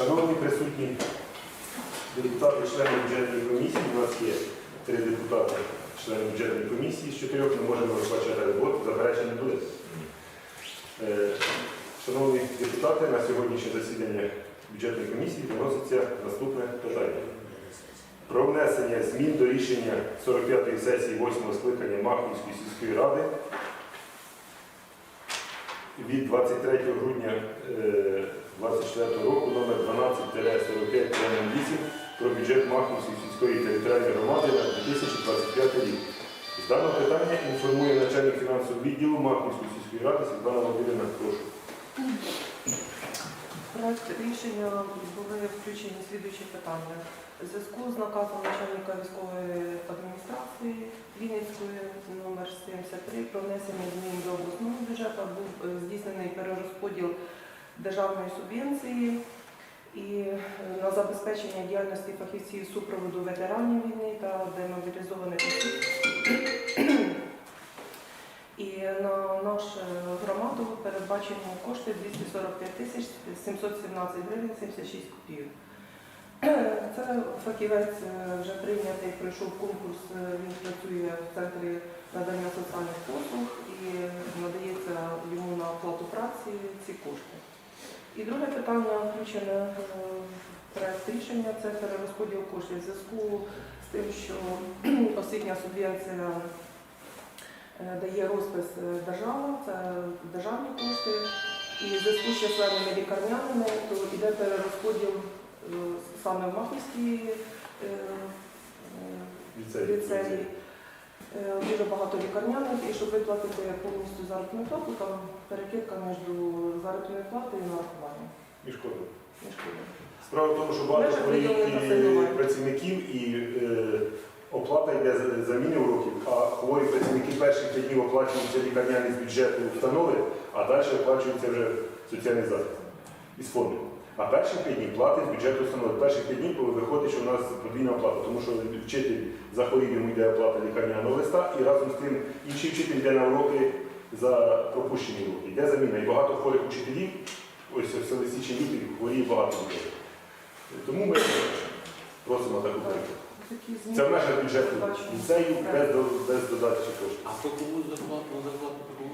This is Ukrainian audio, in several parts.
Шановні присутні депутати, члени бюджетної комісії, у нас є три депутати, члени бюджетної комісії, з чотирьох ми можемо розпочати роботу, заперечень не буде. Е, Шановні депутати, на сьогоднішнє засідання бюджетної комісії виноситься наступне питання. Про внесення змін до рішення 45-ї сесії 8-го скликання Махівської сільської ради від 23 грудня е, 24 року номер 12-45 про бюджет Махівської сільської територіальної громади на 2025 рік. З даного питання інформує начальник фінансового відділу Махівської сільської ради Світлана Володимирівна. Прошу. Проект рішення були включені слідуючі питання. У зв'язку з наказом начальника військової адміністрації Вінницької номер 73 про внесення змін до обласного бюджету був е, здійснений перерозподіл державної субвенції і е, на забезпечення діяльності фахівців супроводу ветеранів війни та демобілізованих осіб. І на нашу громаду передбачені кошти 245 тисяч 717 гривень 76 копійок. Це фахівець е, вже прийнятий, пройшов конкурс, е, він працює в центрі надання соціальних послуг і надається йому на оплату праці ці кошти. І друге питання включене е, в проект рішення це перерозподіл коштів в зв'язку з тим, що освітня субвенція е, дає розпис е, держава, це державні кошти. І в зв'язку з численними лікарняними, то йде перерозподіл саме в Махівській ліцеї. Дуже багато лікарняних, і щоб виплатити повністю заробітну плату, там перекидка між заробітною платою і шкода. між кодами. Справа в тому, що багато і працівників і е, оплата йде за заміни уроків, а хворі працівники перших п'ять днів оплачуються лікарняні з бюджету установи, а далі оплачується вже соціальний захист із фонду. А перші п'ять днів платить з бюджету установи. Перших п'ять днів виходить, що у нас подвійна оплата, тому що вчитель захворів йому йде оплата лікарняного листа, і разом з тим інший вчитель йде на уроки за пропущені уроки. Йде заміна. І багато хворих учителів, ось в селі Січі Ліпі хворіє багато людей. Тому ми просимо таку працю. Це в межах бюджету ліцею без, до- без додатчих коштів. А хто комусь зарплату, зарплату кому?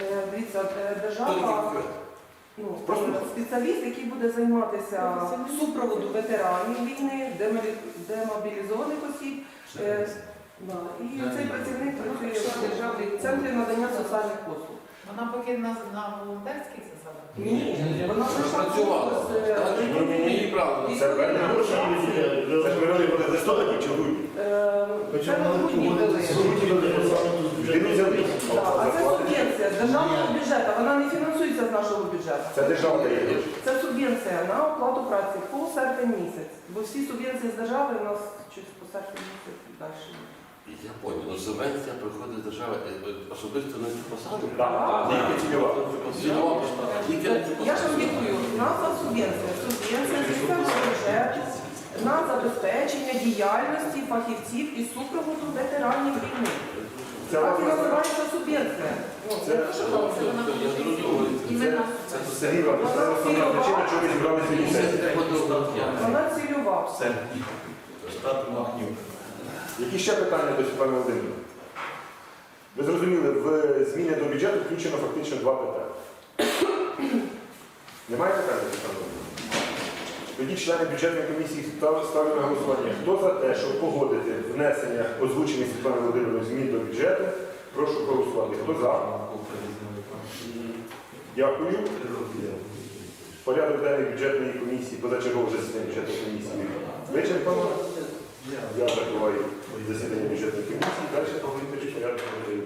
Е, Дивіться, е, держава, ну, Просто- спеціаліст, який буде займатися супроводу ветеранів війни, демобі- демобілізованих осіб. Е, да, І цей працівник працює в державі в центрі надання соціальних послуг. Вона поки на, на волонтерських засадах. Ні, вона пройшла Працювала. конкурс, е, Так, ні. Її. Це певне гроші. Це ж чи грудні. е, Це на грудні. Людину взяли. Так, А це субвенція з державного бюджету, вона не фінансується з нашого бюджету. Це держава дає гроші. Це субвенція на оплату праці по серпень місяць. Бо всі субвенції з держави у нас щось по серпень місяць далі. Я понял, ну субвенція приходить з держави е, особисто на цю посаду. Так, тільки цільова. Цільова посада. Тільки на цю Я ж вам посаду. дякую. Назва субвенція. Субвенція бюджету на забезпечення діяльності фахівців і супроводу ветеранів війни. Це Так і називається субвенція. Ну, Це- не те, що там Це-. Сергій Іванович, це основна причина, чому ми зібрали цю Це ліцей. Вона цільова. Які ще питання до Світлани Володимирівни? Ви зрозуміли, в зміни до бюджету включено фактично два питання. Немає питань, до Світлани? Тоді члени бюджетної комісії став- ставлю на голосування. Хто за те, щоб погодити внесення озвучених Світлани Володимирівни змін до бюджету, прошу проголосувати. Хто за? Дякую. Порядок денний бюджетної комісії, позачергове засідання бюджетної комісії вичерпано. Я закриваю засідання бюджетної комісії. Далі поговорити порядок денний.